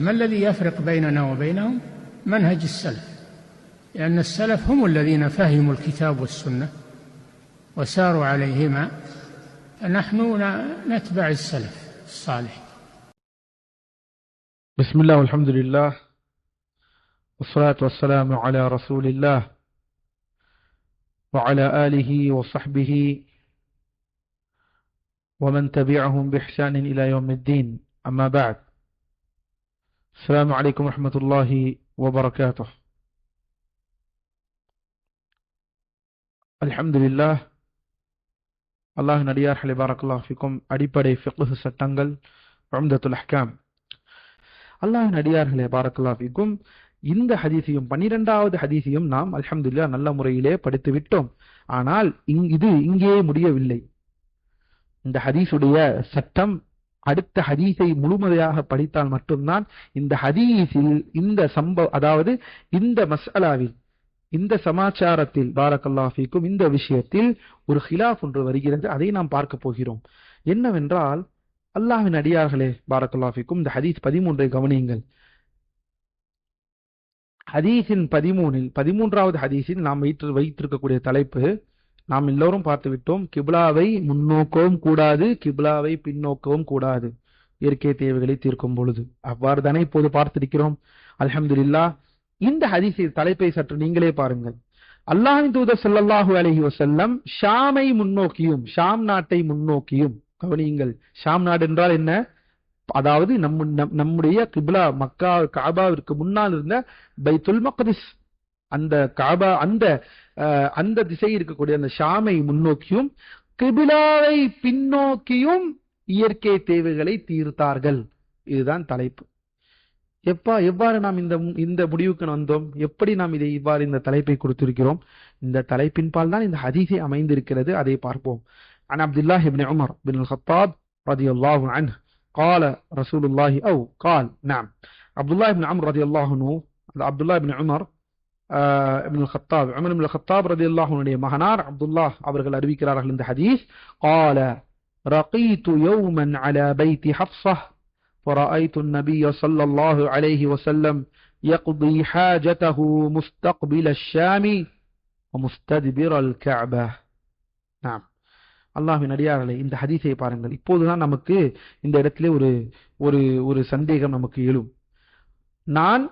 ما الذي يفرق بيننا وبينهم؟ منهج السلف. لأن السلف هم الذين فهموا الكتاب والسنة وساروا عليهما. فنحن نتبع السلف الصالح. بسم الله والحمد لله والصلاة والسلام على رسول الله وعلى آله وصحبه ومن تبعهم بإحسان إلى يوم الدين. أما بعد السلام عليكم ورحمة الله وبركاته الحمد لله அல்லாஹ் நடிகார்களே பாரக்கல்லாஹ் ஃபிக்கும் அடிப்படை ஃபிக்ஹ் சட்டங்கள் உம்தத்துல் அஹ்காம் அல்லாஹ் நடிகார்களே பாரக்கல்லாஹ் ஃபிக்கும் இந்த ஹதீஸையும் பன்னிரெண்டாவது ஹதீஸையும் நாம் அல்ஹம்துலில்லா நல்ல முறையிலே படித்து விட்டோம் ஆனால் இங் இது இங்கே முடியவில்லை இந்த ஹதீஸுடைய சட்டம் அடுத்த ஹதீஸை முழுமையாக படித்தால் மட்டும்தான் இந்த ஹதீஸில் இந்த சம்பவ அதாவது இந்த மசாலாவில் இந்த சமாச்சாரத்தில் பாரக்கல்லாஃபிக்கும் இந்த விஷயத்தில் ஒரு ஹிலாஃப் ஒன்று வருகிறது. அதை நாம் பார்க்க போகிறோம். என்னவென்றால் அல்லாஹின் அடியார்களே பாரக்கல்லாஃபிக்கும் இந்த ஹதீஸ் பதிமூன்றை கவனியுங்கள். ஹதீஸின் பதிமூனில் பதிமூன்றாவது ஹதீஸில் நாம் வைத்து வைத்திருக்கக்கூடிய தலைப்பு நாம் எல்லோரும் பார்த்து விட்டோம் கிப்லாவை முன்னோக்கவும் கூடாது கிப்லாவை பின்னோக்கவும் கூடாது. இயற்கை தேவைகளை தீர்க்கும் பொழுது. அவ்வாறு தானே இப்போது பார்த்திருக்கிறோம். அல்ஹம்துலில்லா இந்த ஹதீஸின் தலைப்பை சற்று நீங்களே பாருங்கள். அல்லாஹின் தூதர் செல்லல்லாஹு அலஹி வசல்லம் ஷாமை முன்னோக்கியும் ஷாம் நாட்டை முன்னோக்கியும் கவனியுங்கள் ஷாம் நாடு என்றால் என்ன? அதாவது நம்ம நம்- நம்முடைய கிப்லா மக்கா காபாவிற்கு முன்னால் இருந்த பைத்துல் மக்திஸ். அந்த காபா அந்த அந்த திசை இருக்கக்கூடிய அந்த ஷாமை முன்னோக்கியும் கிபிலாவை பின்னோக்கியும் இயற்கை தேவைகளை தீர்த்தார்கள் இதுதான் தலைப்பு எப்பா எவ்வாறு நாம் இந்த இந்த முடிவுக்கு வந்தோம் எப்படி நாம் இதை இவ்வாறு இந்த தலைப்பை கொடுத்திருக்கிறோம் இந்த தலைப்பின் பால் தான் இந்த ஹதீஸை அமைந்திருக்கிறது அதை பார்ப்போம் عن عبد الله بن عمر بن الخطاب رضي الله عنه قال رسول الله أو قال نعم عبد الله بن عمر رضي الله عنه عبد الله بن عمر ஆஹ் இப்னு கத்தாப் உமர் இப்னு கத்தாப் ரலியல்லாஹு அன்ஹுடைய மகனார் அப்துல்லாஹ் அவர்கள் அறிவிக்கிறார்கள் இந்த ஹதீஸ் قال رقيت يوما على بيت حفصة فرأيت النبي صلى الله عليه وسلم يقضي حاجته مستقبل الشام ومستدبر الكعبة نعم அல்லாஹ்வின் அடியார்களே இந்த ஹதீஸை பாருங்கள் இப்போதுதான் நமக்கு இந்த இடத்திலே ஒரு ஒரு ஒரு சந்தேகம் நமக்கு எழும் நான்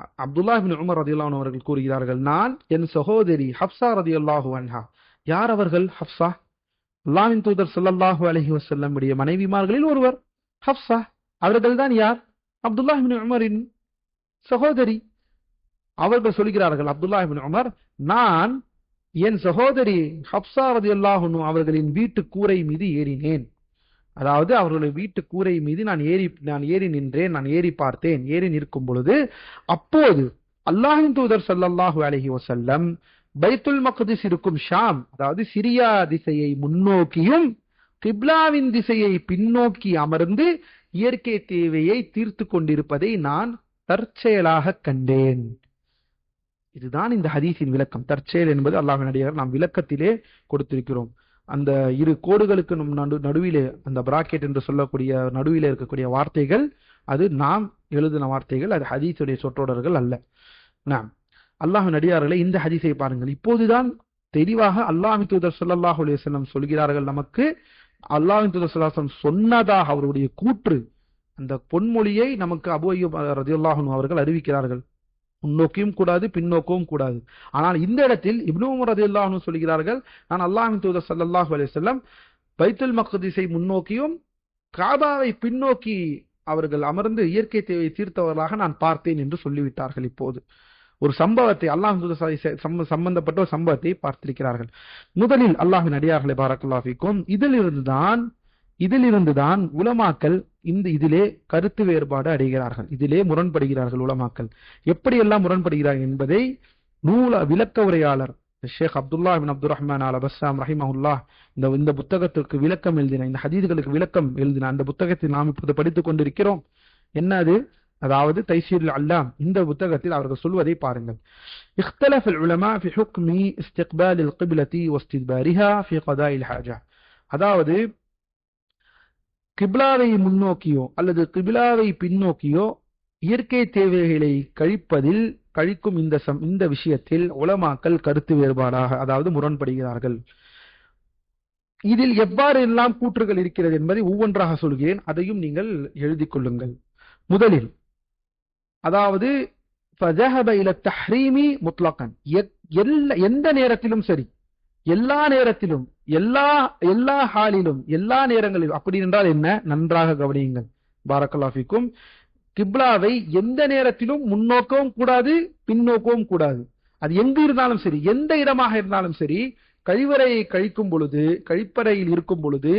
அப்துல்லாஹின் உமர் ரதியுல்லாஹு அவர்கள் கூறுகிறார்கள் நான் என் சகோதரி ஹப்சா ரதியுல்லாஹு அன்ஹா. யார் அவர்கள்? ஹப்சா. அல்லாவின் தூதர் சல்லாஹூ அலஹி வசல்லம் உடைய மனைவிமார்களில் ஒருவர். ஹப்சா. அவர்கள் தான் யார்? அப்துல்லாஹின் உமரின் சகோதரி. அவர்கள் சொல்கிறார்கள் அப்துல்லாஹின் உமர் நான் என் சகோதரி ஹப்சா ரதியுல்லாஹு அன்ஹு அவர்களின் வீட்டு கூரை மீது ஏறினேன். அதாவது அவர்களுடைய வீட்டு கூரை மீது நான் ஏறி நான் ஏறி நின்றேன் நான் ஏறி பார்த்தேன் ஏறி நிற்கும் பொழுது அப்போது அல்லாஹின் தூதர் சல்லாஹு அலஹி வசல்லம் பைத்துல் மக்திஸ் இருக்கும் ஷாம் அதாவது சிரியா திசையை முன்னோக்கியும் கிப்லாவின் திசையை பின்னோக்கி அமர்ந்து இயற்கை தேவையை தீர்த்து கொண்டிருப்பதை நான் தற்செயலாக கண்டேன். இதுதான் இந்த ஹதீஸின் விளக்கம். தற்செயல் என்பது அல்லாஹின் அடியார் நாம் விளக்கத்திலே கொடுத்திருக்கிறோம். அந்த இரு கோடுகளுக்கு நம் நடு நடுவிலே அந்த பிராக்கெட் என்று சொல்லக்கூடிய நடுவிலே இருக்கக்கூடிய வார்த்தைகள் அது நாம் எழுதின வார்த்தைகள் அது ஹதீஸுடைய சொற்றொடர்கள் அல்ல. நாம் அல்லாஹ் நடிகார்களை இந்த ஹதீஸை பாருங்கள். இப்போதுதான் தெளிவாக அல்லாஹ் தூதர் சொல்லல்லாஹ் அலைஹி சொல்கிறார்கள் நமக்கு. அல்லாஹ் தூதர் சொல்லாசம் சொன்னதாக அவருடைய கூற்று அந்த பொன்மொழியை நமக்கு அபு அய்யூப் ரஜியுல்லாஹன் அவர்கள் அறிவிக்கிறார்கள். முன்னோக்கியும் கூடாது பின்னோக்கவும் கூடாது. ஆனால் இந்த இடத்தில் இப்னு ரதி ரதியுல்லாஹு சொல்கிறார்கள் நான் அல்லாஹின் தூதர் சல்லாஹூ அலி செல்லம் பைத்துல் மக்திஸை முன்னோக்கியும் காபாவை பின்னோக்கி அவர்கள் அமர்ந்து இயற்கை தேவையை தீர்த்தவர்களாக நான் பார்த்தேன் என்று சொல்லிவிட்டார்கள் இப்போது. ஒரு சம்பவத்தை அல்லாஹ் சம்பந்தப்பட்ட ஒரு சம்பவத்தை பார்த்திருக்கிறார்கள். முதலில் அல்லாஹின் அடியார்களை பாரக்குல்லாஃபிக்கும் இதிலிருந்து இதிலிருந்துதான் இதிலிருந்துதான் உலமாக்கல் இந்த இதிலே கருத்து வேறுபாடு அடைகிறார்கள் இதிலே முரண்படுகிறார்கள் உலமாக்கல் எப்படியெல்லாம் முரண்படுகிறார்கள் என்பதை நூல விளக்க உரையாளர் ஷேக் அப்துல்லா பின் அப்துல் ரஹ்மான் அல் அபஸ்ஸாம் ரஹிமஹுல்லா இந்த இந்த புத்தகத்திற்கு விளக்கம் எழுதின இந்த ஹதீதுகளுக்கு விளக்கம் எழுதின அந்த புத்தகத்தை நாம் இப்போது படித்துக் கொண்டிருக்கிறோம் என்ன அது அதாவது தைசீர் அல்லாம் இந்த புத்தகத்தில் அவர்கள் சொல்வதை பாருங்கள் اختلف العلماء في حكم استقبال القبلة واستدبارها في قضاء الحاجة அதாவது கிபிலாவை முன்னோக்கியோ அல்லது கிபிலாவை பின்னோக்கியோ இயற்கை தேவைகளை கழிப்பதில் கழிக்கும் இந்த இந்த விஷயத்தில் உலமாக்கல் கருத்து வேறுபாடாக அதாவது முரண்படுகிறார்கள். இதில் எவ்வாறு எல்லாம் கூற்றுகள் இருக்கிறது என்பதை ஒவ்வொன்றாக சொல்கிறேன். அதையும் நீங்கள் எழுதி கொள்ளுங்கள். முதலில் அதாவது எந்த நேரத்திலும் சரி. எல்லா நேரத்திலும் எல்லா எல்லா ஹாலிலும் எல்லா நேரங்களிலும் அப்படி என்றால் என்ன? நன்றாக கவனியுங்கள். பாரக்கல்லாஃபிக்கும் கிப்லாவை எந்த நேரத்திலும் முன்னோக்கவும் கூடாது பின்னோக்கவும் கூடாது. அது எங்கு இருந்தாலும் சரி எந்த இடமாக இருந்தாலும் சரி கழிவறையை கழிக்கும் பொழுது கழிப்பறையில் இருக்கும் பொழுது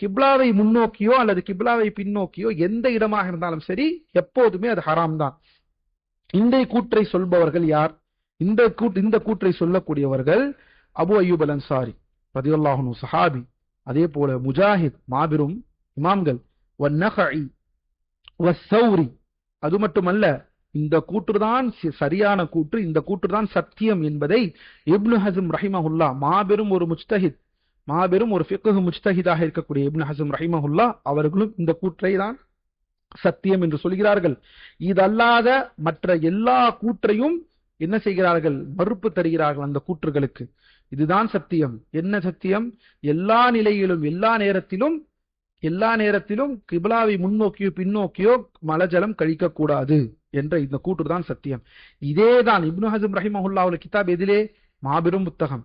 கிப்லாவை முன்னோக்கியோ அல்லது கிப்லாவை பின்னோக்கியோ எந்த இடமாக இருந்தாலும் சரி எப்போதுமே அது ஹராம் தான். இந்த கூற்றை சொல்பவர்கள் யார்? இந்த கூட் இந்த கூற்றை சொல்லக்கூடியவர்கள் அபு அய்யூப் அல் அன்சாரி ரதியுல்லாஹு சஹாபி. அதே போல முஜாஹித் மாபெரும் இமாம்கள் சௌரி அது மட்டுமல்ல இந்த கூற்றுதான் சரியான கூற்று இந்த கூற்றுதான் சத்தியம் என்பதை இப்னு ஹசம் ரஹிமஹுல்லா மாபெரும் ஒரு முஸ்தஹித் மாபெரும் ஒரு ஃபிக்கு முஸ்தஹிதாக இருக்கக்கூடிய இப்னு ஹசம் ரஹிமஹுல்லா அவர்களும் இந்த கூற்றை தான் சத்தியம் என்று சொல்கிறார்கள். இதல்லாத மற்ற எல்லா கூற்றையும் என்ன செய்கிறார்கள்? மறுப்பு தருகிறார்கள் அந்த கூற்றுகளுக்கு. இதுதான் சத்தியம். என்ன சத்தியம்? எல்லா நிலையிலும் எல்லா நேரத்திலும் எல்லா நேரத்திலும் கிபிலாவை முன்னோக்கியோ பின்னோக்கியோ மலஜலம் கழிக்கக்கூடாது என்ற இந்த கூற்றுதான் சத்தியம். இதேதான் இப்னு ஹசம் ரஹிமஹுல்லாவுல கிதாப் எதிலே மாபெரும் புத்தகம்.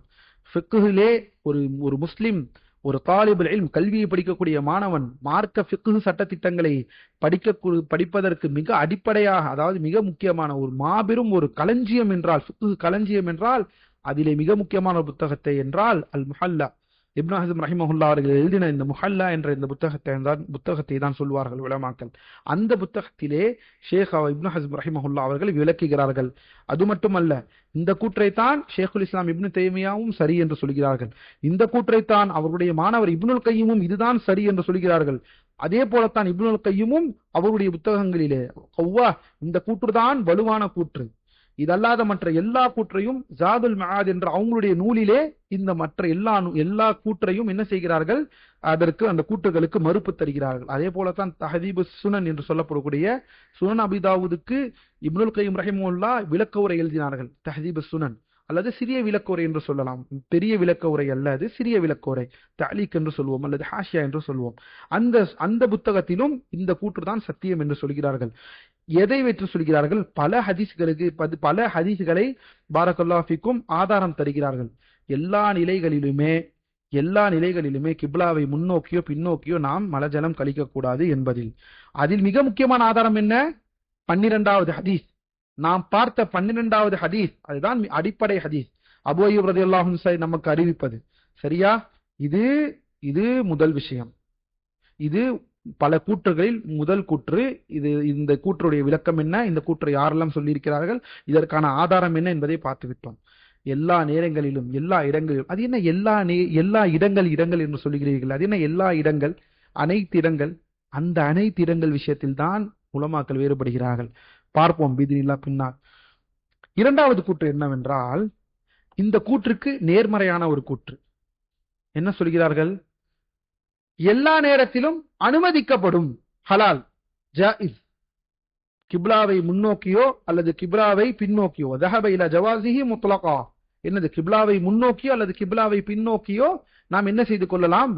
ஃபிக்குஹிலே ஒரு ஒரு முஸ்லிம் ஒரு தாலிபுல் இல்ம் கல்வியை படிக்கக்கூடிய மாணவன் மார்க்க ஃபிக்கு சட்டத்திட்டங்களை படிக்க படிப்பதற்கு மிக அடிப்படையாக அதாவது மிக முக்கியமான ஒரு மாபெரும் ஒரு களஞ்சியம் என்றால் ஃபிக்கு களஞ்சியம் என்றால் அதிலே மிக முக்கியமான ஒரு புத்தகத்தை என்றால் அல் முஹல்லா இப்னு ஹசம் ரஹிமஹுல்லா அவர்கள் எழுதின இந்த முஹல்லா என்ற இந்த புத்தகத்தை தான் புத்தகத்தை தான் சொல்வார்கள் உலமாக்கள். அந்த புத்தகத்திலே ஷேக் இப்னு ஹசம் ரஹிமஹுல்லா அவர்கள் விளக்குகிறார்கள். அது மட்டுமல்ல இந்த கூற்றைத்தான் ஷேகுல் இஸ்லாம் இப்னு தேமியாவும் சரி என்று சொல்கிறார்கள். இந்த கூற்றைத்தான் அவருடைய மாணவர் இப்னுல் கையமும் இதுதான் சரி என்று சொல்கிறார்கள். அதே போலத்தான் இப்னுல் கையமும் அவருடைய புத்தகங்களிலே ஒவ்வா இந்த கூற்றுதான் வலுவான கூற்று. இதல்லாத மற்ற எல்லா கூற்றையும் ஜாதுல் மகாத் என்ற அவங்களுடைய நூலிலே இந்த மற்ற எல்லா எல்லா கூற்றையும் என்ன செய்கிறார்கள்? அதற்கு அந்த கூற்றுகளுக்கு மறுப்பு தருகிறார்கள். அதே போலத்தான் தஹதீபு சுனன் என்று சொல்லப்படக்கூடிய சுனன் அபிதாவுதுக்கு இப்னுல் கையும் ரஹிமுல்லா விளக்க உரை எழுதினார்கள் தஹதீபு சுனன். அல்லது சிறிய விளக்கோரை என்று சொல்லலாம். பெரிய விளக்குரை அல்ல அது சிறிய விளக்கோரை. தாலிக் என்று சொல்வோம் அல்லது ஹாஷியா என்று சொல்வோம். அந்த அந்த புத்தகத்திலும் இந்த கூற்று தான் சத்தியம் என்று சொல்கிறார்கள். எதை வைத்து சொல்கிறார்கள்? பல ஹதீஸ்களுக்கு பல ஹதீஸ்களை பாரக்கல்லாஃபிக்கும் ஆதாரம் தருகிறார்கள். எல்லா நிலைகளிலுமே எல்லா நிலைகளிலுமே கிப்லாவை முன்னோக்கியோ பின்னோக்கியோ நாம் மலஜலம் கழிக்கக்கூடாது என்பதில். அதில் மிக முக்கியமான ஆதாரம் என்ன? பன்னிரெண்டாவது ஹதீஸ். நாம் பார்த்த பன்னிரெண்டாவது ஹதீஸ் அதுதான் அடிப்படை ஹதீஸ். அபு அய்யூப் ரலியல்லாஹு நமக்கு அறிவிப்பது. சரியா? இது இது முதல் விஷயம். இது பல கூற்றுகளில் முதல் கூற்று. இது இந்த கூற்றுடைய விளக்கம் என்ன? இந்த கூற்றை யாரெல்லாம் சொல்லியிருக்கிறார்கள்? இதற்கான ஆதாரம் என்ன என்பதை பார்த்து விட்டோம். எல்லா நேரங்களிலும் எல்லா இடங்களிலும் அது என்ன எல்லா நே எல்லா இடங்கள் இடங்கள் என்று சொல்லுகிறீர்கள். அது என்ன எல்லா இடங்கள்? அனைத்து இடங்கள் அந்த அனைத்து இடங்கள் விஷயத்தில் தான் உலமாக்கள் வேறுபடுகிறார்கள். பார்ப்போம் பிதினில்லா பின்னால். இரண்டாவது கூற்று என்னவென்றால் இந்த கூற்றுக்கு நேர்மறையான ஒரு கூற்று. என்ன சொல்கிறார்கள்? எல்லா நேரத்திலும் அனுமதிக்கப்படும் ஹலால் ஜாயிஸ். கிப்லாவை முன்னோக்கியோ அல்லது கிப்லாவை பின்னோக்கியோ ஜஹபைல ஜவாசிஹி முத்லகா. என்னது கிப்லாவை முன்னோக்கியோ அல்லது கிப்லாவை பின்னோக்கியோ நாம் என்ன செய்து கொள்ளலாம்?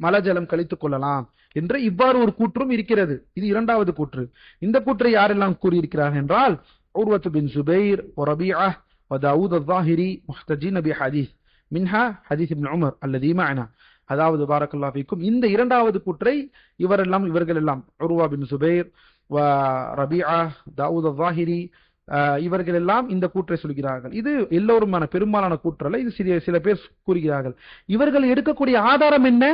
மலஜலம் கழித்துக் கொள்ளலாம் என்று இவ்வாறு ஒரு கூற்றும் இருக்கிறது இது இரண்டாவது கூற்று இந்த கூற்றை யாரெல்லாம் கூறியிருக்கிறார்கள் என்றால் உர்வத்து பின் சுபைர் وربيعة وداود الظاهري محتجين بحديث منها حديث ابن عمر الذي معنا அதாவது பாரக்கல்லா ஃபீக்கும் இந்த இரண்டாவது கூற்றை இவரெல்லாம் இவர்கள் எல்லாம் உருவா பின் சுபைர் வ ரபியா தாவூத் அவாஹிரி இவர்கள் எல்லாம் இந்த கூற்றை சொல்கிறார்கள் இது எல்லோருமான பெரும்பாலான கூற்றல்ல இது சிறிய சில பேர் கூறுகிறார்கள் இவர்கள் எடுக்கக்கூடிய ஆதாரம் என்ன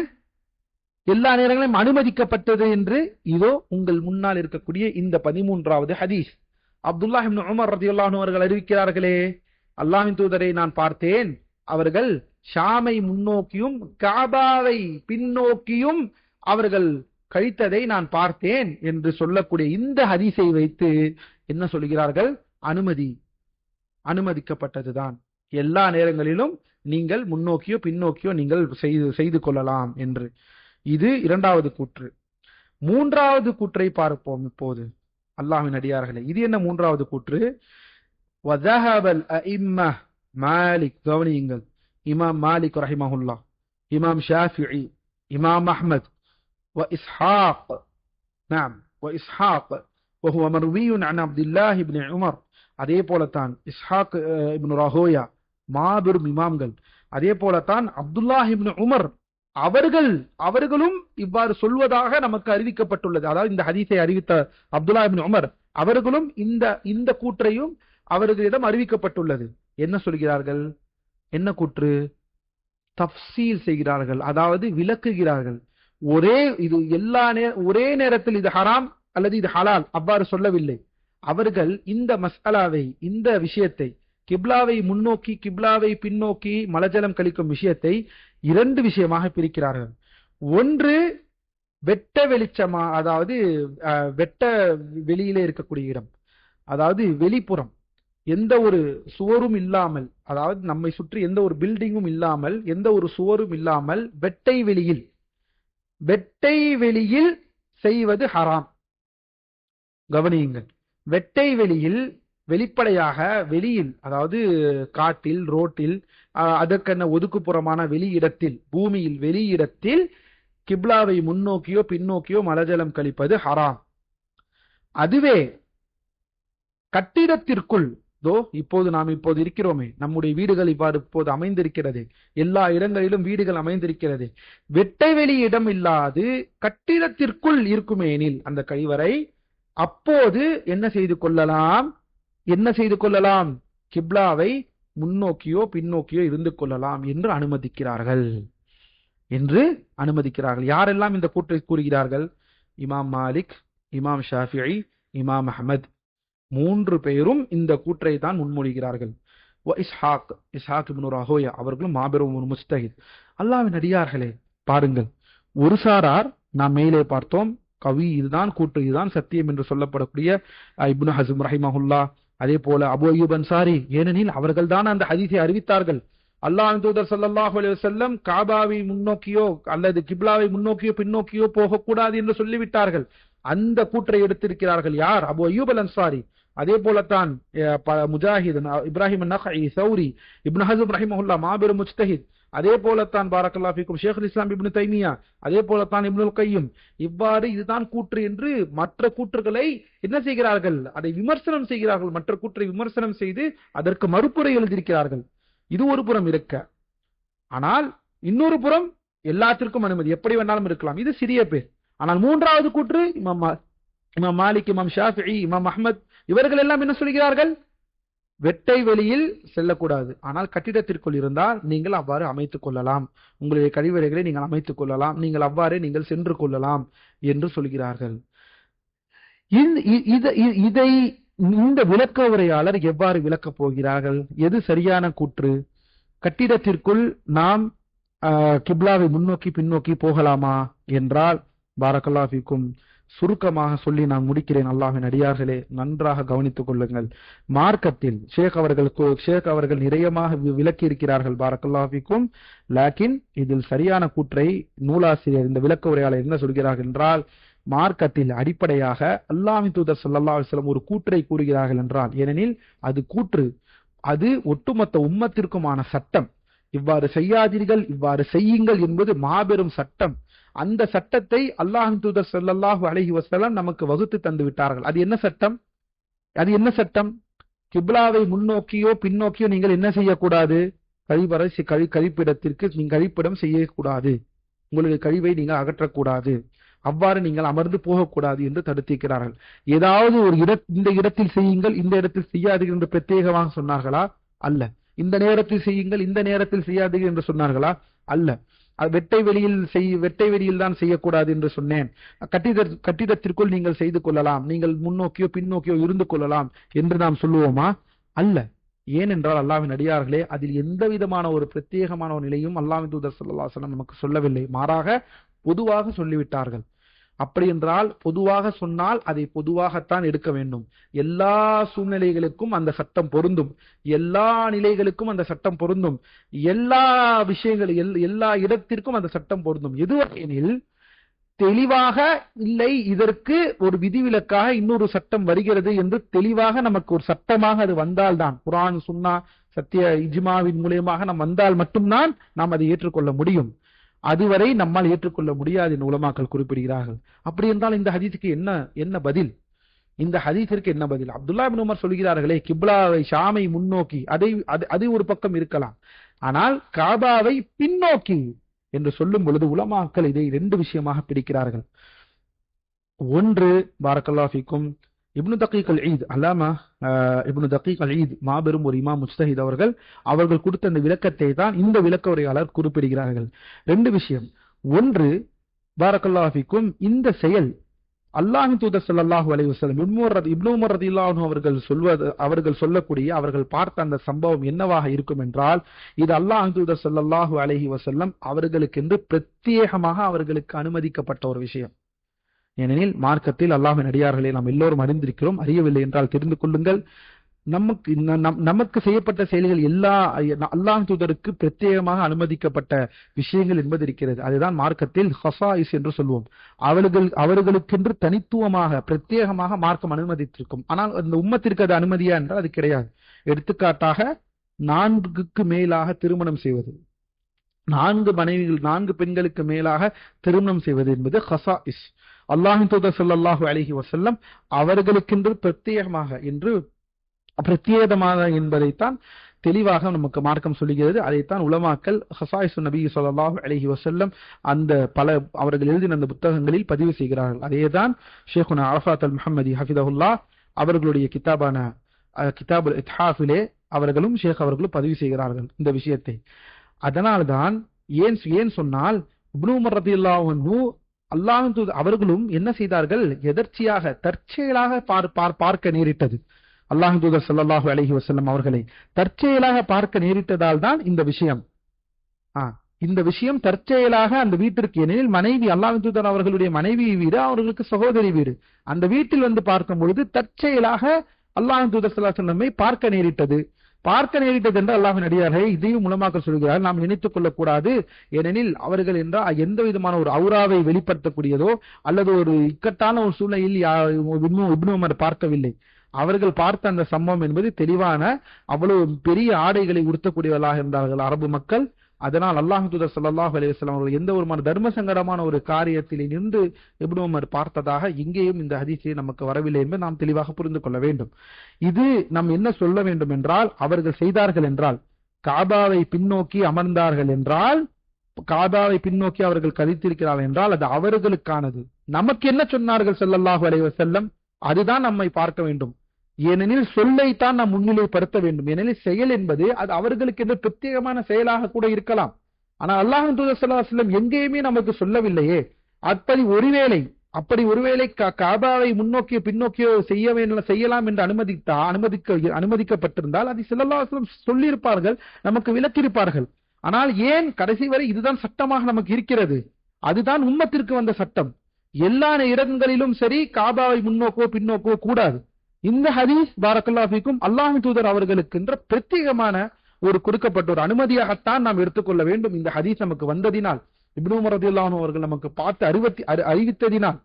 எல்லா நேரங்களிலும் அனுமதிக்கப்பட்டது என்று இதோ உங்கள் முன்னால் இருக்கக்கூடிய இந்த பதிமூன்றாவது ஹதீஸ். அப்துல்லாஹ் உமர் ரதியுல்லாஹு அவர்கள் அறிவிக்கிறார்களே அல்லாஹ்வின் தூதரை நான் பார்த்தேன். அவர்கள் ஷாமை முன்னோக்கியும் காபாவை பின்னோக்கியும் அவர்கள் கழித்ததை நான் பார்த்தேன் என்று சொல்லக்கூடிய இந்த ஹதீஸை வைத்து என்ன சொல்கிறார்கள்? அனுமதி. அனுமதிக்கப்பட்டதுதான் எல்லா நேரங்களிலும் நீங்கள் முன்னோக்கியோ பின்னோக்கியோ நீங்கள் செய்து செய்து கொள்ளலாம் என்று. இது இரண்டாவது கூற்று மூன்றாவது கூற்றை பார்ப்போம் இப்போது அல்லாஹ்வின் அடியார்களே இது என்ன மூன்றாவது கூற்று வதஹபல் அஇம்ம மாலிக் கவனியுங்கள் இமாம் மாலிக் ரஹிமஹுல்லா இமாம் ஷாஃபிஇ இமாம் அஹ்மத் وإسحاق نعم وإسحاق وهو مروي عن عبد الله بن عمر அதே போலத்தான் இஸ்ஹாக் அஹ், இப்னு ரஹோயா மாபெரும் இமாம்கள் அதே போலத்தான் அப்துல்லாஹ் இப்னு உமர் அவர்கள் அவர்களும் இவ்வாறு சொல்வதாக நமக்கு அறிவிக்கப்பட்டுள்ளது. அதாவது இந்த ஹதீஸை அறிவித்த அப்துல்லா இப்னு உமர் அவர்களும் இந்த இந்த கூற்றையும் அவர்களிடம் அறிவிக்கப்பட்டுள்ளது. என்ன சொல்கிறார்கள்? என்ன கூற்று? தப்சீல் செய்கிறார்கள் அதாவது விளக்குகிறார்கள். ஒரே இது எல்லா நே ஒரே நேரத்தில் இது ஹராம் அல்லது இது ஹலால் அவ்வாறு சொல்லவில்லை. அவர்கள் இந்த மசாலாவை இந்த விஷயத்தை கிப்லாவை முன்னோக்கி கிப்லாவை பின்னோக்கி மலஜலம் கழிக்கும் விஷயத்தை இரண்டு விஷயமாக பிரிக்கிறார்கள். ஒன்று வெட்ட வெளிச்சமா அதாவது வெட்ட வெளியிலே இருக்கக்கூடிய இடம். அதாவது வெளிப்புறம். எந்த ஒரு சுவரும் இல்லாமல் அதாவது நம்மை சுற்றி எந்த ஒரு பில்டிங்கும் இல்லாமல் எந்த ஒரு சுவரும் இல்லாமல் வெட்டை வெளியில். வெட்டை வெளியில் செய்வது ஹராம். கவனியுங்கள். வெட்டை வெளியில் வெளிப்படையாக வெளியில் அதாவது காட்டில் ரோட்டில் அதற்கென ஒதுக்குப்புறமான வெளியிடத்தில் பூமியில் வெளியிடத்தில் கிப்லாவை முன்னோக்கியோ பின்னோக்கியோ மலஜலம் கழிப்பது ஹராம். அதுவே கட்டிடத்திற்குள் தோ இப்போது நாம் இப்போது இருக்கிறோமே நம்முடைய வீடுகள் இவ்வாறு இப்போது அமைந்திருக்கிறது எல்லா இடங்களிலும் வீடுகள் அமைந்திருக்கிறது. வெட்டை வெளி இடம் இல்லாது கட்டிடத்திற்குள் இருக்குமேனில் அந்த கழிவறை அப்போது என்ன செய்து கொள்ளலாம்? என்ன செய்து கொள்ளலாம்? கிப்லாவை முன்னோக்கியோ பின்னோக்கியோ இருந்து கொள்ளலாம் என்று அனுமதிக்கிறார்கள். என்று அனுமதிக்கிறார்கள். யாரெல்லாம் இந்த கூற்றை கூறுகிறார்கள்? இமாம் மாலிக் இமாம் ஷாஃபிஇ இமாம் அஹ்மத். மூன்று பேரும் இந்த கூற்றை தான் முன்மொழிகிறார்கள். இஸ்ஹாக் இஸ்ஹாக் இப்னு ராஹோயா அவர்களும் மாபெரும் ஒரு முஸ்தஹித் அல்லாஹ்வின் அடியார்களே பாருங்கள். ஒரு சாரார் நாம் மேலே பார்த்தோம் கவி இதுதான் கூற்று இதுதான் சத்தியம் என்று சொல்லப்படக்கூடிய இப்னு ஹசம் ரஹிமஹுல்லா அதே போல அபு அயூப் அன்சாரி ஏனெனில் அவர்கள் தான் அந்த ஹதீஸை அறிவித்தார்கள். அல்லாஹ் தூதர் சல்லாஹ் அலைஹி வஸல்லம் காபாவை முன்னோக்கியோ அல்லது கிப்லாவை முன்னோக்கியோ பின்னோக்கியோ போகக்கூடாது என்று சொல்லிவிட்டார்கள். அந்த கூற்றை எடுத்திருக்கிறார்கள் யார்? அபு அயூப் அல் அன்சாரி அதே போலத்தான் முஜாஹித் இப்ராஹிம் சௌரி இப்னு இப்ராஹிம் ரஹிமஹுல்லா மாபெரும் முஸ்தஹித் அதே போலத்தான் பாரக்கல்லா ஃபீக்கும். இஸ்லாம் இப்னு தைமியா அதே போலத்தான் இப்னுல் கையும். இவ்வாறு இதுதான் கூற்று என்று மற்ற கூற்றுகளை என்ன செய்கிறார்கள்? அதை விமர்சனம் செய்கிறார்கள். மற்ற கூற்றை விமர்சனம் செய்து அதற்கு மறுப்புரை எழுதியிருக்கிறார்கள். இது ஒரு புறம் இருக்க. ஆனால் இன்னொரு புறம் எல்லாத்திற்கும் அனுமதி. எப்படி வேணாலும் இருக்கலாம். இது சிறிய பேர். ஆனால் மூன்றாவது கூற்று இமாம் இமாம் மாலிக் இமாம் ஷாஃபி இமாம் அஹமத் இவர்கள் எல்லாம் என்ன சொல்கிறார்கள்? வெட்டை வெளியில் செல்லக்கூடாது. ஆனால் கட்டிடத்திற்குள் இருந்தால் நீங்கள் அவ்வாறு அமைத்துக் கொள்ளலாம். உங்களுடைய கழிவறைகளை நீங்கள் அமைத்துக் கொள்ளலாம். நீங்கள் அவ்வாறே நீங்கள் சென்று கொள்ளலாம் என்று சொல்கிறார்கள். இதை இந்த விளக்க உரையாளர் எவ்வாறு விளக்கப் போகிறார்கள்? எது சரியான கூற்று? கட்டிடத்திற்குள் நாம் கிப்லாவை முன்னோக்கி பின்னோக்கி போகலாமா? என்றால் பாரகல்லாஃபிக்கும் சுருக்கமாக சொல்லி நான் முடிக்கிறேன் அல்லாஹின் அடியார்களே. நன்றாக கவனித்துக் கொள்ளுங்கள். மார்க்கத்தில் ஷேக் அவர்கள் ஷேக் அவர்கள் நிறையமாக வி- விளக்கி இருக்கிறார்கள் பாரக்கல்லாஃபிக்கும் லாக்கின் இதில் சரியான கூற்றை நூலாசிரியர் இந்த விளக்க உரையாளர் என்ன சொல்கிறார்கள் என்றால் மார்க்கத்தில் அடிப்படையாக அல்லாஹின் தூதர் ஸல்லல்லாஹு அலைஹி ஒரு கூற்றை கூறுகிறார்கள் என்றால் ஏனெனில் அது கூற்று. அது ஒட்டுமொத்த உம்மத்திற்குமான சட்டம். இவ்வாறு செய்யாதீர்கள் இவ்வாறு செய்யுங்கள் என்பது மாபெரும் சட்டம். அந்த சட்டத்தை அல்லாஹ் தூதர் செல்லல்லாஹு அலைஹி வஸல்லம் நமக்கு வகுத்து தந்து விட்டார்கள். அது என்ன சட்டம்? அது என்ன சட்டம்? கிப்லாவை முன்னோக்கியோ பின்னோக்கியோ நீங்கள் என்ன செய்யக்கூடாது? கழிவறை கழி கழிப்பிடத்திற்கு நீங்கள் கழிப்பிடம் செய்யக்கூடாது. உங்களுக்கு கழிவை நீங்கள் அகற்றக்கூடாது. அவ்வாறு நீங்கள் அமர்ந்து போகக்கூடாது என்று தடுத்திருக்கிறார்கள். ஏதாவது ஒரு இட இந்த இடத்தில் செய்யுங்கள் இந்த இடத்தில் செய்யாதீர்கள் என்று பிரத்யேகமாக சொன்னார்களா? அல்ல. இந்த நேரத்தில் செய்யுங்கள் இந்த நேரத்தில் செய்யாதீர்கள் என்று சொன்னார்களா? அல்ல. வெட்டை வெளியில் செய் வெட்டை வெளியில் தான் செய்யக்கூடாது என்று சொன்னேன். கட்டிட கட்டிடத்திற்குள் நீங்கள் செய்து கொள்ளலாம். நீங்கள் முன்னோக்கியோ பின்னோக்கியோ இருந்து கொள்ளலாம் என்று நாம் சொல்லுவோமா? அல்ல. ஏனென்றால் அல்லாவின் அடியார்களே அதில் எந்த விதமான ஒரு பிரத்யேகமான ஒரு நிலையும் அல்லாவின் தூதர் ஸல்லல்லாஹு நமக்கு சொல்லவில்லை. மாறாக பொதுவாக சொல்லிவிட்டார்கள். அப்படி என்றால் பொதுவாக சொன்னால் அதை பொதுவாகத்தான் எடுக்க வேண்டும். எல்லா சூழ்நிலைகளுக்கும் அந்த சட்டம் பொருந்தும். எல்லா நிலைகளுக்கும் அந்த சட்டம் பொருந்தும். எல்லா விஷயங்கள் எல்- எல்லா இடத்திற்கும் அந்த சட்டம் பொருந்தும். எதுவரையெனில் தெளிவாக இல்லை இதற்கு ஒரு விதிவிலக்காக இன்னொரு சட்டம் வருகிறது என்று தெளிவாக நமக்கு ஒரு சட்டமாக அது வந்தால்தான். குரான் சுன்னா சத்திய இஜ்மாவின் மூலியமாக நாம் வந்தால் மட்டும்தான் நாம் அதை ஏற்றுக்கொள்ள முடியும். அதுவரை நம்மால் ஏற்றுக்கொள்ள முடியாது என்று உலமாக்கள் குறிப்பிடுகிறார்கள். அப்படி என்றால் இந்த ஹதீஸுக்கு என்ன என்ன பதில்? இந்த ஹதீஸிற்கு என்ன பதில்? அப்துல்லா பின் உமர் சொல்கிறார்களே கிப்லாவை ஷாமை முன்னோக்கி அதை அது அது ஒரு பக்கம் இருக்கலாம். ஆனால் காபாவை பின்னோக்கி என்று சொல்லும் பொழுது உலமாக்கள் இதை ரெண்டு விஷயமாக பிடிக்கிறார்கள். ஒன்று பாரக்கல்லாஃபிக்கும் இப்னு தகீக் அல் ஈத் அல்லாமா இப்னு தகீக் அல் ஈத் மாபெரும் ஒரு இமாம் முஸ்தஹித் அவர்கள் அவர்கள் கொடுத்த அந்த விளக்கத்தை தான் இந்த விளக்க உரையாளர் குறிப்பிடுகிறார்கள். ரெண்டு விஷயம். ஒன்று பாரக்கல்லாஃபிக்கும் இந்த செயல் அல்லாஹின் தூதர் சல்லாஹு அலைஹி வசலம் இப்னு உமர் ரதி- இப்னு அவர்கள் சொல்வது அவர்கள் சொல்லக்கூடிய அவர்கள் பார்த்த அந்த சம்பவம் என்னவாக இருக்கும் என்றால் இது அல்லாஹின் தூதர் ஸல்லல்லாஹு அலைஹி வஸல்லம் அவர்களுக்கென்று பிரத்யேகமாக அவர்களுக்கு அனுமதிக்கப்பட்ட ஒரு விஷயம். ஏனெனில் மார்க்கத்தில் அல்லாஹ்வின் அடியார்களை நாம் எல்லோரும் அறிந்திருக்கிறோம். அறியவில்லை என்றால் தெரிந்து கொள்ளுங்கள். நமக்கு நமக்கு செய்யப்பட்ட செயல்கள் எல்லா அல்லாஹ் தூதருக்கு பிரத்யேகமாக அனுமதிக்கப்பட்ட விஷயங்கள் என்பது இருக்கிறது. அதுதான் மார்க்கத்தில் ஹசாயிஸ் என்று சொல்வோம். அவர்கள் அவர்களுக்கென்று தனித்துவமாக பிரத்யேகமாக மார்க்கம் அனுமதித்திருக்கும். ஆனால் அந்த உம்மத்திற்கு அது அனுமதியா என்றால் அது கிடையாது. எடுத்துக்காட்டாக நான்குக்கு மேலாக திருமணம் செய்வது. நான்கு மனைவிகள் நான்கு பெண்களுக்கு மேலாக திருமணம் செய்வது என்பது ஹசாயிஸ் அல்லாஹின் தூதர் சொல்லல்லாஹு அலைஹி வசல்லம் அவர்களுக்கென்று பிரத்யேகமாக என்று பிரத்யேகமாக என்பதைத்தான் தெளிவாக நமக்கு மார்க்கம் சொல்லுகிறது. அதைத்தான் உலமாக்கல் ஹசாயிசு நபி ஸல்லல்லாஹு அலஹி வசல்லம் அந்த பல அவர்கள் எழுதின அந்த புத்தகங்களில் பதிவு செய்கிறார்கள். அதேதான் ஷேகுனா அரஃபாத் அல் முஹம்மதி ஹஃபிதஹுல்லா அவர்களுடைய கிதாபான அஹ், கிதாபுல் இத்ஹாஃபிலே அவர்களும் ஷேக் அவர்களும் பதிவு செய்கிறார்கள் இந்த விஷயத்தை. அதனால்தான் ஏன் ஏன் சொன்னால் இப்னு மரதில்லாஹு ரலியல்லாஹு தூது அவர்களும் என்ன செய்தார்கள்? எதர்ச்சியாக தற்செயலாக பார் பார்- பார்க்க நேரிட்டது. அல்லாஹ் தூதர் சல்லாஹு அலஹி வசல்லம் அவர்களை தற்செயலாக பார்க்க நேரிட்டதால் தான் இந்த விஷயம். இந்த விஷயம் தற்செயலாக அந்த வீட்டிற்கு ஏனெனில் மனைவி அல்லாஹ் தூதர் அவர்களுடைய மனைவி வீடு அவர்களுக்கு சகோதரி வீடு. அந்த வீட்டில் வந்து பார்க்கும் பொழுது தற்செயலாக அல்லாஹ் தூதர் சல்லாஹ் அலைஹி பார்க்க நேரிட்டது. பார்க்க நேரிட்டது என்று அல்லாஹின் அடியாரை இதையும் மூலமாக சொல்கிறார். நாம் நினைத்துக் கொள்ளக்கூடாது. ஏனெனில் அவர்கள் என்றால் எந்த விதமான ஒரு அவுராவை வெளிப்படுத்தக்கூடியதோ அல்லது ஒரு இக்கட்டான ஒரு சூழ்நிலையில் யா- இப்னு உமர் பார்க்கவில்லை. அவர்கள் பார்த்த அந்த சம்பவம் என்பது தெளிவான அவ்வளவு பெரிய ஆடைகளை உடுத்தக்கூடியவர்களாக இருந்தார்கள். அரபு மக்கள் அதனால் அல்லாஹு தூதர் சல்லாஹ் அலைஹி அவர்கள் எந்த ஒரு தர்ம சங்கடமான ஒரு காரியத்தில் நின்று இப்னு உமர் பார்த்ததாக இங்கேயும் இந்த அதிர்ச்சியை நமக்கு வரவில்லை என்பதை நாம் தெளிவாக புரிந்து கொள்ள வேண்டும். இது நாம் என்ன சொல்ல வேண்டும் என்றால் அவர்கள் செய்தார்கள் என்றால் காபாவை பின்னோக்கி அமர்ந்தார்கள் என்றால் காபாவை பின்னோக்கி அவர்கள் கதித்திருக்கிறார்கள் என்றால் அது அவர்களுக்கானது. நமக்கு என்ன சொன்னார்கள் செல்லல்லாஹு அலைவ செல்லம் அதுதான் நம்மை பார்க்க வேண்டும். ஏனெனில் சொல்லைத்தான் நாம் முன்னிலைப்படுத்த வேண்டும். ஏனெனில் செயல் என்பது அது அவர்களுக்கு என்று பிரத்யேகமான செயலாக கூட இருக்கலாம். ஆனால் அல்லாஹ் தூதர் எங்கேயுமே நமக்கு சொல்லவில்லையே. அப்படி ஒருவேளை அப்படி ஒருவேளை கா- காபாவை முன்னோக்கியோ பின்னோக்கியோ செய்ய வேண்டும் செய்யலாம் என்று அனுமதித்தா அனுமதிக்க அனுமதிக்கப்பட்டிருந்தால் அதை ஸல்லல்லாஹு சொல்லியிருப்பார்கள் நமக்கு விளக்கியிருப்பார்கள். ஆனால் ஏன் கடைசி வரை இதுதான் சட்டமாக நமக்கு இருக்கிறது? அதுதான் உம்மத்திற்கு வந்த சட்டம். எல்லா இடங்களிலும் சரி காபாவை முன்னோக்கோ பின்னோக்கோ கூடாது. இந்த ஹதீஸ் பாரக்கல்லாஃபிக்கும் அல்லாஹ் தூதர் அவர்களுக்கு என்ற பிரத்யேகமான ஒரு கொடுக்கப்பட்ட ஒரு அனுமதியாகத்தான் நாம் எடுத்துக்கொள்ள வேண்டும். இந்த ஹதீஸ் நமக்கு வந்ததினால் இப்னு அவர்கள் நமக்கு பார்த்து அறிவத்தி அறி- அறிவித்ததினால்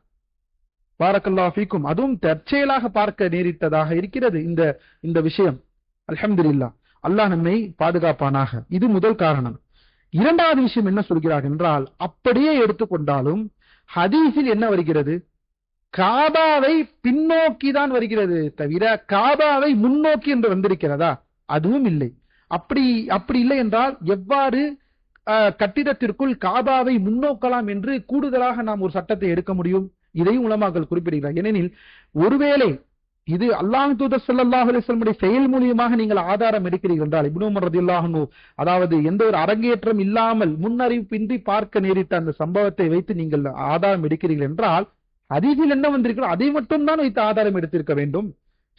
பாரக்கல்லாஹு ஃபீக்கும் அதுவும் தற்செயலாக பார்க்க நேரிட்டதாக இருக்கிறது இந்த இந்த விஷயம். அல்ஹம்துலில்லாஹ். அல்லாஹ் நம்மை பாதுகாப்பானாக. இது முதல் காரணம். இரண்டாவது விஷயம் என்ன சொல்கிறார் என்றால் அப்படியே எடுத்துக்கொண்டாலும் ஹதீஸில் என்ன வருகிறது? காபாவை பின்னோக்கி தான் வருகிறது தவிர காபாவை முன்னோக்கி என்று வந்திருக்கிறதா? அதுவும் இல்லை. அப்படி அப்படி இல்லை என்றால் எவ்வாறு கட்டிடத்திற்குள் காபாவை முன்னோக்கலாம் என்று கூடுதலாக நாம் ஒரு சட்டத்தை எடுக்க முடியும்? இதையும் உலமாக்கள் குறிப்பிடுகிறார் ஏனெனில் ஒருவேளை இது அல்லாஹ் தூதர் சல்லாஹ் அலிஸ்லமுடைய செயல் மூலியமாக நீங்கள் ஆதாரம் எடுக்கிறீர்கள் என்றால் இப்னு உமர் அதாவது எந்த ஒரு அரங்கேற்றம் இல்லாமல் முன்னறிவிப்பின்றி பார்க்க நேரிட்ட அந்த சம்பவத்தை வைத்து நீங்கள் ஆதாரம் எடுக்கிறீர்கள் என்றால் ஹதீஸில் என்ன வந்திருக்கிறோ அதை மட்டும் தான் வைத்து ஆதாரம் எடுத்திருக்க வேண்டும்.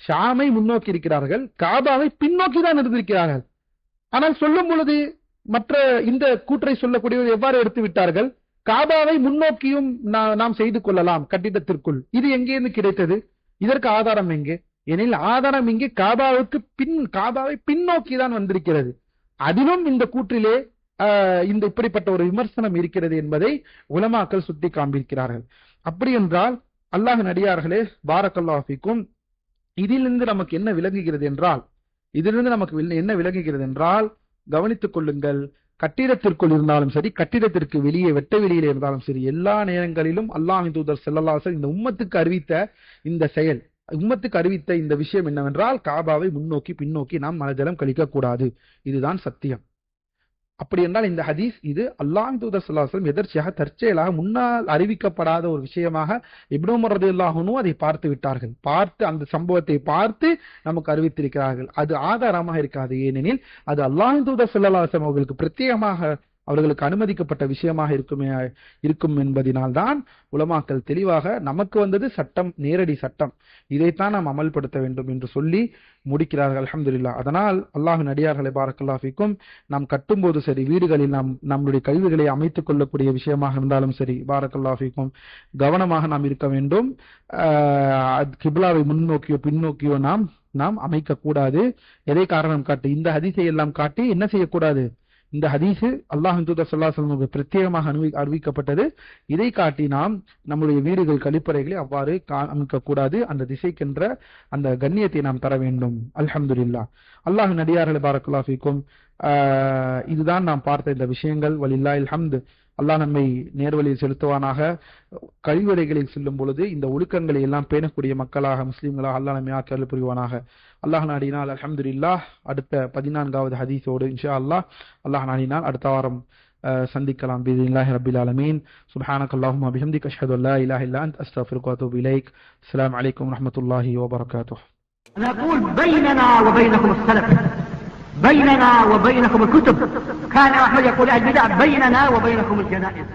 ஷாமை முன்னோக்கி இருக்கிறார்கள் காபாவை பின்னோக்கி தான் இருந்திருக்கிறார்கள். ஆனால் சொல்லும் பொழுது மற்ற இந்த கூற்றை சொல்லக்கூடியவர் எவ்வாறு எடுத்து விட்டார்கள்? காபாவை முன்னோக்கியும் நாம் செய்து கொள்ளலாம் கட்டிடத்திற்குள். இது எங்கேருந்து கிடைத்தது? இதற்கு ஆதாரம் எங்கே? எனில் ஆதாரம் இங்கே காபாவுக்கு பின் காபாவை பின்னோக்கி தான் வந்திருக்கிறது. அதிலும் இந்த கூற்றிலே ஆஹ், இந்த இப்படிப்பட்ட ஒரு விமர்சனம் இருக்கிறது என்பதை உலமாக்கள் சுட்டி காண்பிக்கிறார்கள் அப்படி என்றால் அல்லாஹ் நடிகார்களே பாரக்கல்லாஃபிக்கும் இதிலிருந்து நமக்கு என்ன விளங்குகிறது என்றால் இதிலிருந்து நமக்கு என்ன விளங்குகிறது என்றால் கவனித்துக் கொள்ளுங்கள் கட்டிடத்திற்குள் இருந்தாலும் சரி கட்டிடத்திற்கு வெளியே வெட்ட வெளியில் இருந்தாலும் சரி எல்லா நேரங்களிலும் அல்லாஹ் தூதர் செல்லல்லாசன் இந்த உம்மத்துக்கு அறிவித்த இந்த செயல் உம்மத்துக்கு அறிவித்த இந்த விஷயம் என்னவென்றால் காபாவை முன்னோக்கி பின்னோக்கி நாம் மனதளம் கழிக்க கூடாது இதுதான் சத்தியம். அப்படி என்றால் இந்த ஹதீஸ் இது அல்லாஹ் தூதர் சல்லாஹம் எதர்ச்சியாக தற்செயலாக முன்னால் அறிவிக்கப்படாத ஒரு விஷயமாக இப்னோமரது மரதுல்லாஹனும் அதை பார்த்து விட்டார்கள். பார்த்து அந்த சம்பவத்தை பார்த்து நமக்கு அறிவித்திருக்கிறார்கள். அது ஆதாரமாக இருக்காது. ஏனெனில் அது அல்லாஹ் தூதர் சல்லாஹம் அவர்களுக்கு பிரத்யேகமாக அவர்களுக்கு அனுமதிக்கப்பட்ட விஷயமாக இருக்குமே இருக்கும் என்பதினால் தான் உலமாக்கள் தெளிவாக நமக்கு வந்தது சட்டம் நேரடி சட்டம். இதைத்தான் நாம் அமல்படுத்த வேண்டும் என்று சொல்லி முடிக்கிறார்கள். அலமதுல்லா அதனால் அல்லாஹ் நடிகார்களை பாரக்கல்லாஃபிக்கும் நாம் கட்டும்போது சரி வீடுகளில் நாம் நம்முடைய கழிவுகளை அமைத்துக் கொள்ளக்கூடிய விஷயமாக இருந்தாலும் சரி பாரக்கல்லாஃபிக்கும் கவனமாக நாம் இருக்க வேண்டும். ஆஹ் கிப்லாவை முன்னோக்கியோ பின்னோக்கியோ நாம் நாம் அமைக்கக்கூடாது. எதை காரணம் காட்டி? இந்த ஹதீஸை எல்லாம் காட்டி என்ன செய்யக்கூடாது? இந்த ஹதீஸு அல்லாஹ் தூதர் ஸல்லல்லாஹு பிரத்யேகமாக அனுவி அறிவிக்கப்பட்டது. இதை காட்டி நாம் நம்முடைய வீடுகள் கழிப்பறைகளை அவ்வாறு அமைக்க கூடாது அந்த திசைக்கென்ற அந்த கண்ணியத்தை நாம் தர வேண்டும். அல்ஹம்துலில்லாஹ் அல்லாஹ் நடிகார்களை பாரக்கல்லாஹு ஆஹ் இதுதான் நாம் பார்த்த இந்த விஷயங்கள். வலில்லா இல்ஹம்து அல்லாஹ் நம்மை நேர்வழியில் செலுத்துவானாக. கழிவறைகளில் செல்லும் பொழுது இந்த ஒழுக்கங்களை எல்லாம் பேணக்கூடிய மக்களாக முஸ்லீம்களாக அல்லாஹ் நம்மை ஆற்றல் புரிவானாக. அல்லாஹ் நாடினால் அலமதுல்லா அடுத்த பதினான்காவது ஹதீஸோடு இன்ஷா அல்லாஹ் அல்லாஹ் நாடினால் அடுத்த வாரம் சந்திக்கலாம். பிதில்லாஹி ரபில் ஆலமீன். சுபஹானக் அல்லாஹும் அபிஹம்திக் அஷ்ஹது அல்லா இலாஹ இல்லா அன்த். அஸ்தஃபிருக வஅத்தூபு இலைக். அஸ்ஸலாமு அலைக்கும் ரஹ்மத்துல்லாஹி வபரகாத்துஹு. أنا أقول بيننا السلف بيننا وبينكم الكتب كان أحمد يقول البدع بيننا وبينكم الجنائز.